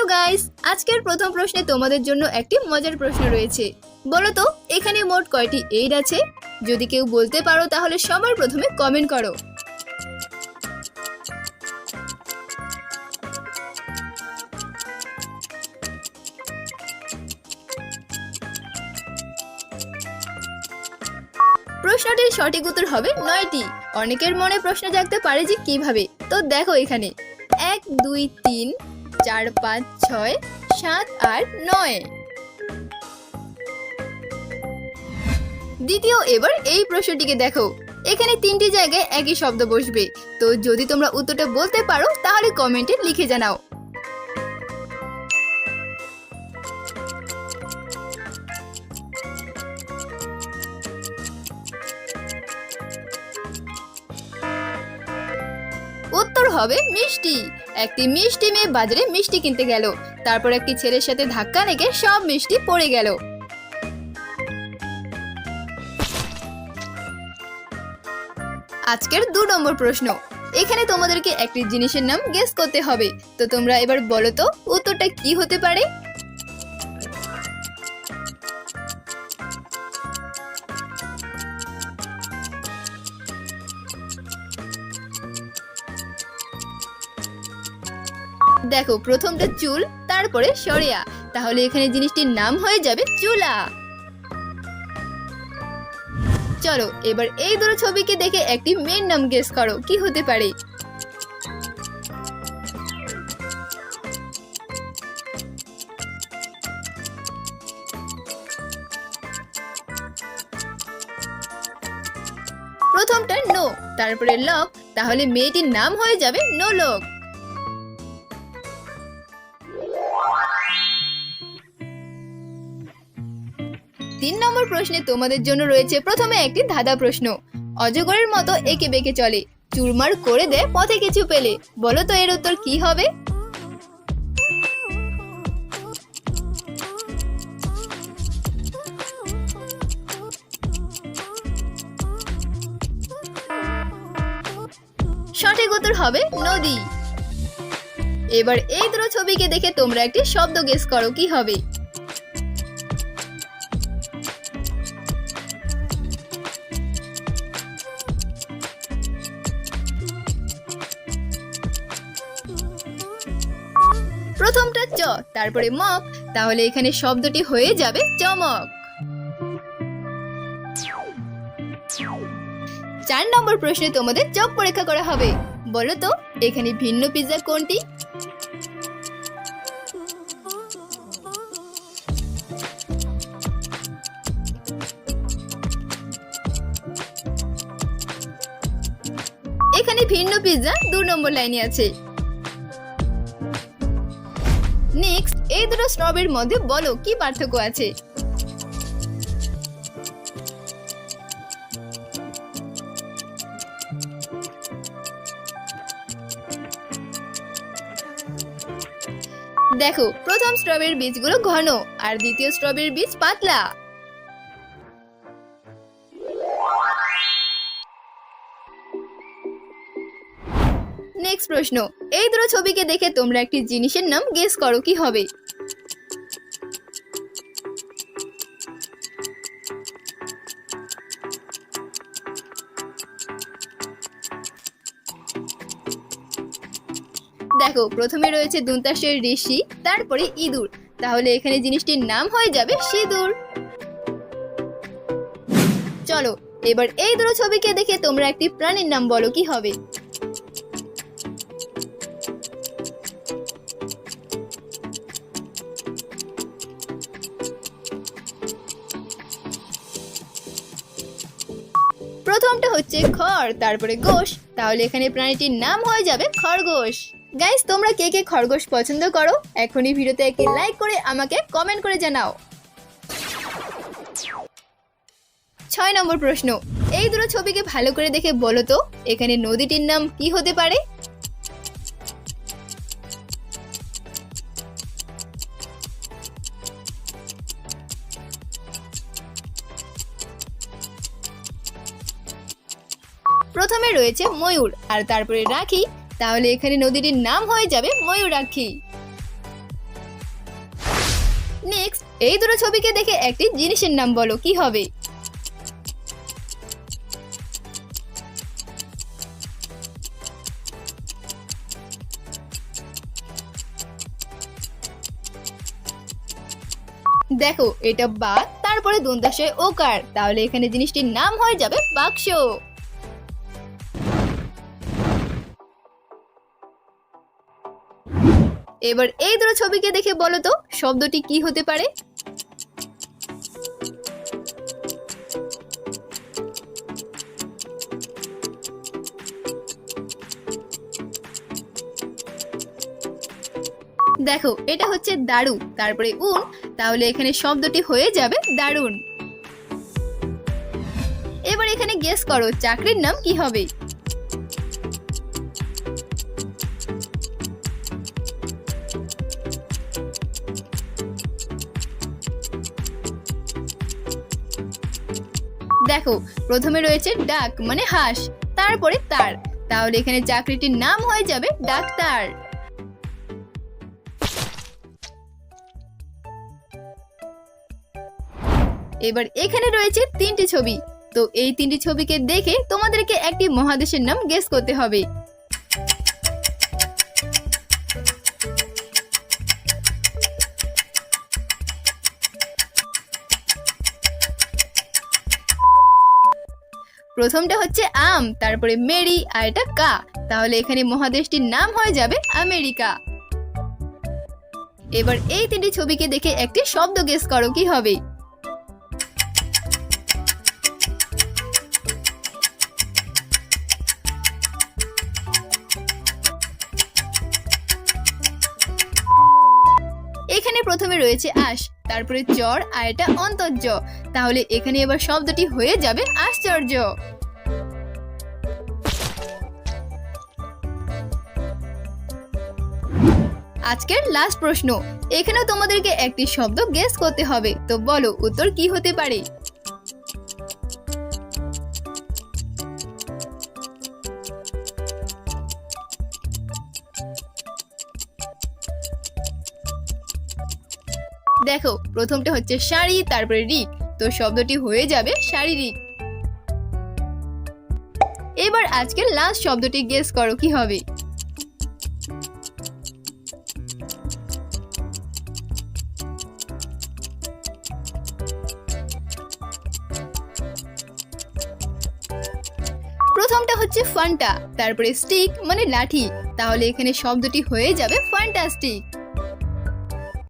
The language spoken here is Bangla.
হ্যালো গাইস আজকের প্রথম প্রশ্নে তোমাদের জন্য একটি মজার প্রশ্ন রয়েছে। বলো তো, এখানে মোট কয়টি এইড আছে? যদি কেউ বলতে পারো, তাহলে সবার প্রথমে কমেন্ট করো। প্রশ্নটির সঠিক উত্তর হবে নয়টি। অনেকের মনে প্রশ্ন জাগতে পারে যে কীভাবে। তো দেখো এখানে। এক, দুই, তিন। চার পাঁচ ছয় সাত আট নয়। দ্বিতীয়, এবার এই প্রশ্নটিকে দেখো। এখানে তিনটি জায়গায় একই শব্দ বসবে। তো যদি তোমরা উত্তরটা বলতে পারো, তাহলে কমেন্টে লিখে জানাও। উত্তর হবে মিষ্টি। একটি মিষ্টি মেয়ে বাজারে মিষ্টি কিনতে গেল। তারপর একটি ছেলের সাথে ধাক্কা লেগে সব মিষ্টি পড়ে গেল। আজকের দু নম্বর প্রশ্ন। এখানে তোমাদেরকে একটি জিনিসের নাম গেস করতে হবে। তো তোমরা এবার বলো তো, উত্তরটা কি হতে পারে? দেখো, প্রথমটা চুল, তারপরে সরিয়া। তাহলে এখানে জিনিসটির নাম হয়ে যাবে চুলা। চলো, এবার এই দুটো ছবিকে দেখে একটি মেয়ের নাম গেস করো, কি হতে পারে? প্রথমটা নো তারপরে লক তাহলে মেয়েটির নাম হয়ে যাবে নো লক তিন নম্বর প্রশ্নে তোমাদের জন্য রয়েছে প্রথমে একটি ধাঁধা প্রশ্ন। অজগরের মতো একে বেঁকে চলে, চুরমার করে দেয়, পথে কিছু পেলে। বলো তো এর উত্তর কি হবে? সঠিক উত্তর হবে নদী। এবার এই দুটো ছবিকে দেখে তোমরা একটি শব্দ গেস করো, কি হবে? প্রথমটা চ, তারপরে মক, তাহলে এখানে শব্দটি হয়ে যাবে চমক। চার নম্বর প্রশ্নে তোমাদের চক পরীক্ষা করা হবে। বলো তো, এখানে ভিন্ন পিৎজা কোনটি? এখানে ভিন্ন পিৎজা দু নম্বর লাইনে আছে। নেক্সট এই দুটো স্ট্রবের মধ্যে বলো, কি পার্থক্য আছে? দেখো, প্রথম স্ট্রবের বীজগুলো ঘন, আর দ্বিতীয় স্ট্রবের বীজ পাতলা। নেক্সট প্রশ্ন। এই দুটো ছবিকে দেখে তোমরা একটি জিনিসের নাম গেস করো, কি হবে? দেখো, প্রথমে রয়েছে দুন্তাসের ঋষি, তারপরে ইঁদুর। তাহলে এখানে জিনিসটির নাম হয়ে যাবে সিঁদুর। চলো, এবার এই দুটো ছবিকে দেখে তোমরা একটি প্রাণীর নাম বলো, কি হবে? প্রথমটা হচ্ছে খড়, তারপরে গোশ। তাহলে এখানে প্রাণীটির নাম হয়ে যাবে খরগোশ। গাইস তোমরা কে কে খরগোশ পছন্দ করো? এখনই ভিডিওতে একটি লাইক করে আমাকে কমেন্ট করে জানাও। ছয় নম্বর প্রশ্ন। এই দুটো ছবিকে ভালো করে দেখে বলো তো, এখানে নদীটির নাম কি হতে পারে? প্রথমে রয়েছে ময়ূর, আর তারপরে রাখি। তাহলে এখানে নদীটির নাম হয়ে যাবে ময়ূরাক্ষী। নেক্সট এই দুটো ছবিকে দেখে একটি জিনিসের নাম বলো, কি হবে? দেখো, এটা বাঘ, তারপরে দন্তাশয় ওকার। তাহলে এখানে জিনিসটির নাম হয়ে যাবে বাক্স। এবার এই দুটো ছবিকে দেখে বলো তো, শব্দটি কি হতে পারে? দেখো, এটা হচ্ছে দারু তারপরে উন, তাহলে এখানে শব্দটি হয়ে যাবে দারুণ এবার এখানে গেস করো, চাকরির নাম কি হবে? দেখো, প্রথমে রয়েছে ডাক মানে হাঁস, তারপরে তার। তাহলে এখানে চাকরিটির নাম হয়ে যাবে ডাক্তার। এবার এখানে রয়েছে তিনটি ছবি। তো এই তিনটি ছবিকে দেখে তোমাদেরকে একটি মহাদেশের নাম গেস করতে হবে। প্রথমটা হচ্ছে আম, তারপরে মেরি, আর এটা কা। তাহলে এখানে মহাদেশটির নাম হয়ে যাবে আমেরিকা। এবার এই তিনটি ছবিকে দেখে একটি শব্দ গেস করো, কি হবে? এখানে প্রথমে রয়েছে আশ, তারপরে চর, আর এটা অন্তর্য। তাহলে এখানে এবার শব্দটি হয়ে যাবে আশ্চর্য। আজকের লাস্ট প্রশ্ন, এখানেও তোমাদেরকে একটি শব্দ গেস করতে হবে। তো বলো, উত্তর কি হতে পারে? দেখো, প্রথমটা হচ্ছে শাড়ি, তারপরে রিক। তো শব্দটি হয়ে যাবে শারীরিক এবার আজকের লাস্ট শব্দটি গেস করো, কি হবে? প্রথমটা হচ্ছে ফান্টা তারপরে স্টিক মানে লাঠি। তাহলে এখানে শব্দটি হয়ে যাবে ফান্টাস্টিক